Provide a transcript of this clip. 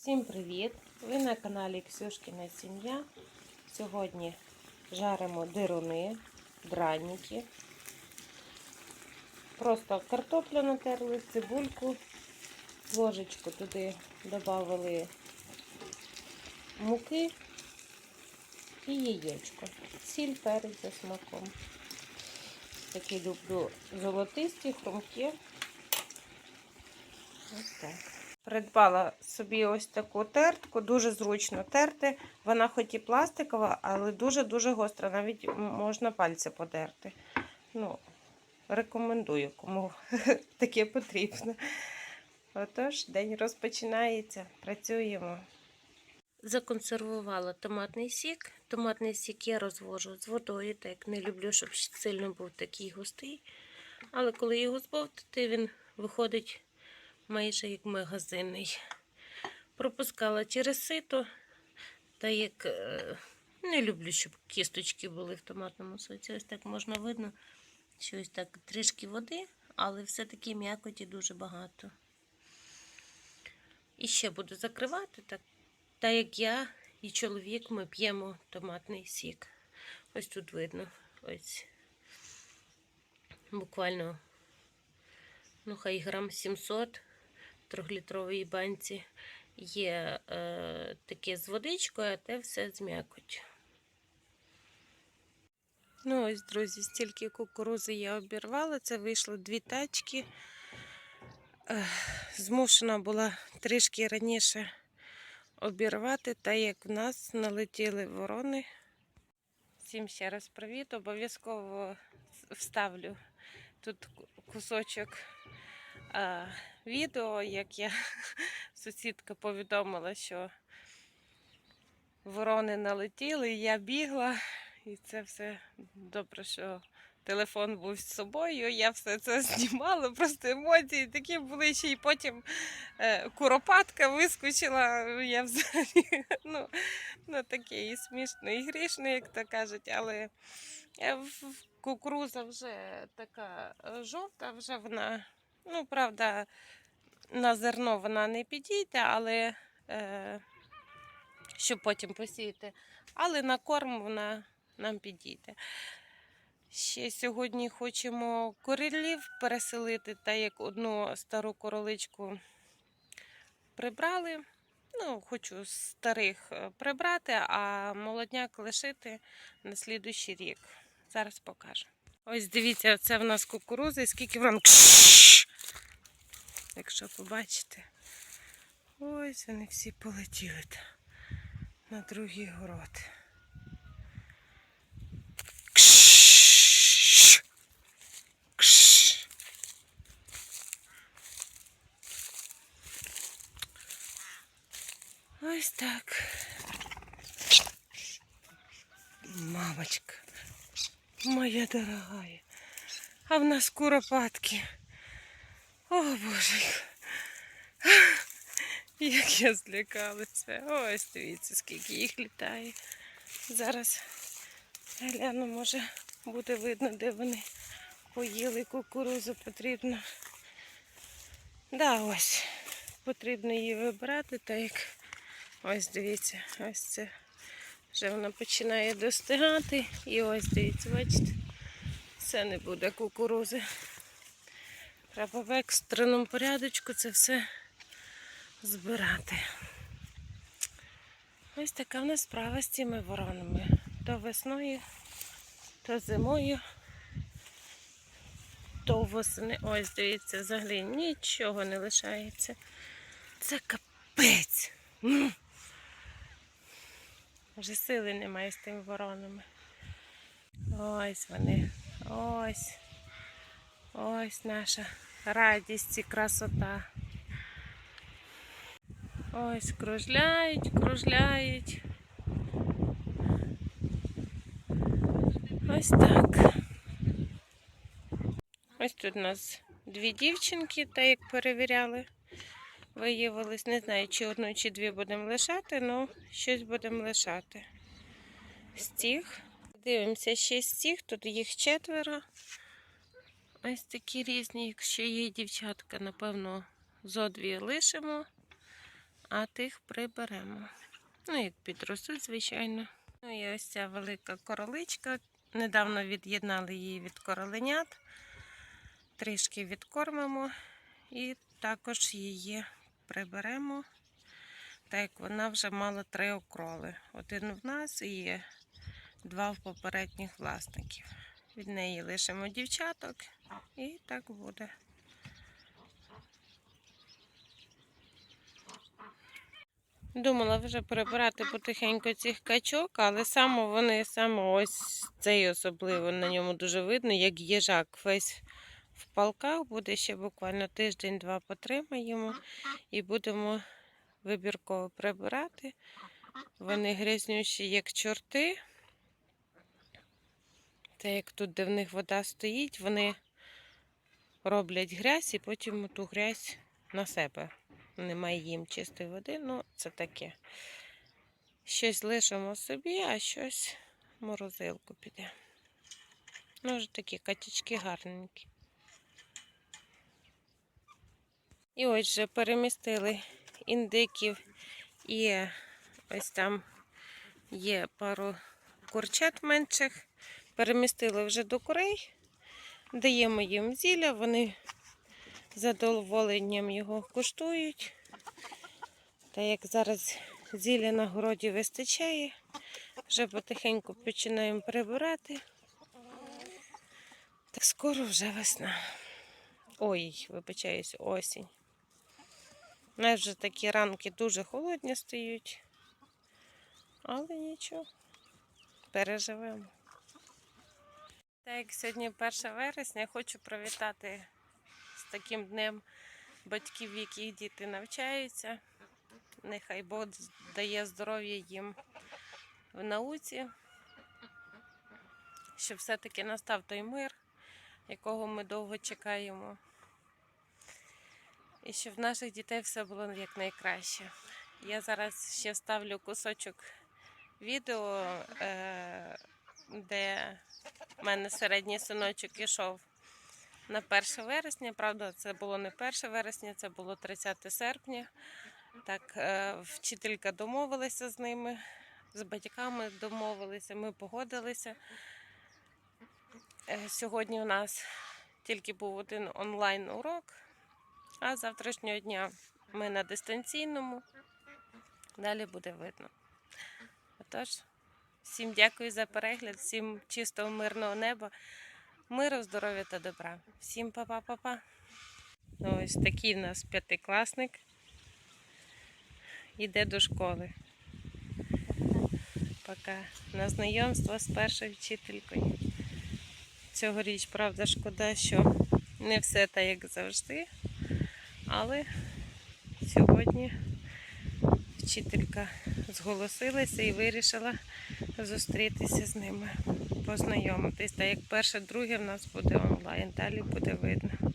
Всім привіт! Ви на каналі Ксюшкіна Сім'я. Сьогодні жаримо дируни, драники. Просто картоплю натерли, цибульку, ложечку туди додали муки і яєчко. Сіль, перець за смаком. Такі люблю золотисті, хрумкі. Ось так. Придбала собі ось таку тертку, дуже зручно терти. Вона хоч і пластикова, але дуже-дуже гостра. Навіть можна пальці подерти. Ну, рекомендую, кому таке потрібно. Отож, день розпочинається. Працюємо. Законсервувала томатний сік. Томатний сік я розвожу з водою, так як не люблю, щоб сильно був такий густий. Але коли його збовтати, він виходить майже як магазинний. Пропускала через сито, та як е, не люблю, щоб кісточки були в томатному соці. Ось так можна видно, що ось так трішки води, але все-таки м'якоті дуже багато. І ще буду закривати, так, так як я і чоловік ми п'ємо томатний сік. Ось тут видно. Ось буквально ну, хай грам 700 трьохлітровій банці є е, таке з водичкою, а те все з м'якоть. Ну, ось, друзі, стільки кукурузи я обірвала. Це вийшло дві тачки. Змушена була трішки раніше обірвати, та як в нас налетіли ворони. Всім ще раз привіт. Обов'язково вставлю тут кусочок а, відео, як я сусідка повідомила, що ворони налетіли, і я бігла, і це все добре, що телефон був з собою. Я все це знімала, просто емоції такі були ще й потім е, куропатка вискочила. Я взагалі ну, ну таке і смішно, і грішно, як то кажуть, але е, кукуруза вже така е, жовта, вже вона. Ну, правда, на зерно вона не підійде, але е, щоб потім посіяти. Але на корм вона нам підійде. Ще сьогодні хочемо королів переселити, та як одну стару короличку прибрали. Ну, хочу старих е, прибрати, а молодняк лишити на слідуючий рік. Зараз покажу. Ось дивіться, це в нас кукурузи, скільки вона. Якщо побачите. Ось вони всі полетіли на другий город. Кш! Кш! Ось так. Мамочка, моя дорогая. А в нас куропатки. О, боже. Як я злякалася. Ось дивіться, скільки їх літає. Зараз гляну, може буде видно, де вони поїли кукурузу потрібно. Да, ось. Потрібно її вибрати, так як ось дивіться, ось це вже вона починає достигати. І ось дивіться, бачите, це не буде кукурузи. Треба в екстреному порядочку це все збирати. Ось така в нас справа з цими воронами. То весною, то зимою, то восени. Ось, дивіться, взагалі нічого не лишається. Це капець. Вже сили немає з тими воронами. Ось вони. Ось. Ось наша радість і красота. Ось кружляють, кружляють. Ось так. Ось тут у нас дві дівчинки, та як перевіряли, виявилось. Не знаю, чи одну, чи дві будемо лишати, але щось будемо лишати. Стіг. Дивимося ще стіг, тут їх четверо. Ось такі різні, якщо є дівчатка, напевно, зо дві лишимо. А тих приберемо. Ну, як підростуть, звичайно. Ну і ось ця велика короличка. Недавно від'єднали її від короленят. Трішки відкормимо і також її приберемо. Так як вона вже мала три окроли. Один в нас і два в попередніх власників. Від неї лишимо дівчаток і так буде. Думала вже прибирати потихеньку цих качок, але саме вони саме ось цей особливо на ньому дуже видно, як їжак весь в палках. Буде ще буквально тиждень-два потримаємо і будемо вибірково прибирати. Вони грязнющі, як чорти. Те, як тут, де в них вода стоїть, вони роблять грязь і потім ту грязь на себе. Немає їм чистої води, ну це таке. Щось лишимо собі, а щось в морозилку піде. Ну, вже такі качечки гарненькі. І ось вже перемістили індиків і ось там є пару курчат менших. Перемістили вже до курей, даємо їм зілля, вони задоволенням його куштують. Та як зараз зілля на городі вистачає, вже потихеньку починаємо прибирати. Так скоро вже весна. Ой, вибачаюсь, осінь. У нас вже такі ранки дуже холодні стають, але нічого, переживемо. Так як сьогодні 1 вересня, хочу привітати таким днем батьків, в яких діти навчаються. Нехай Бог дає здоров'я їм в науці, щоб все-таки настав той мир, якого ми довго чекаємо. І щоб в наших дітей все було якнайкраще. Я зараз ще ставлю кусочок відео, е, де в мене середній синочок ішов на 1 вересня. Правда, це було не 1 вересня, це було 30 серпня. Так, е, вчителька домовилася з ними, з батьками домовилися, ми погодилися. Е, Сьогодні у нас тільки був один онлайн урок, а з завтрашнього дня ми на дистанційному. Далі буде видно. Отож, всім дякую за перегляд, всім чистого мирного неба, миру, здоров'я та добра. Всім па-па-па-па. Ну, Ось такий у нас п'ятикласник. Іде до школи. Пока на знайомство з першою вчителькою. Цьогоріч, правда, шкода, що не все так, як завжди. Але сьогодні вчителька зголосилася і вирішила зустрітися з ними, познайомитись. Та як перше, друге в нас буде онлайн, далі буде видно.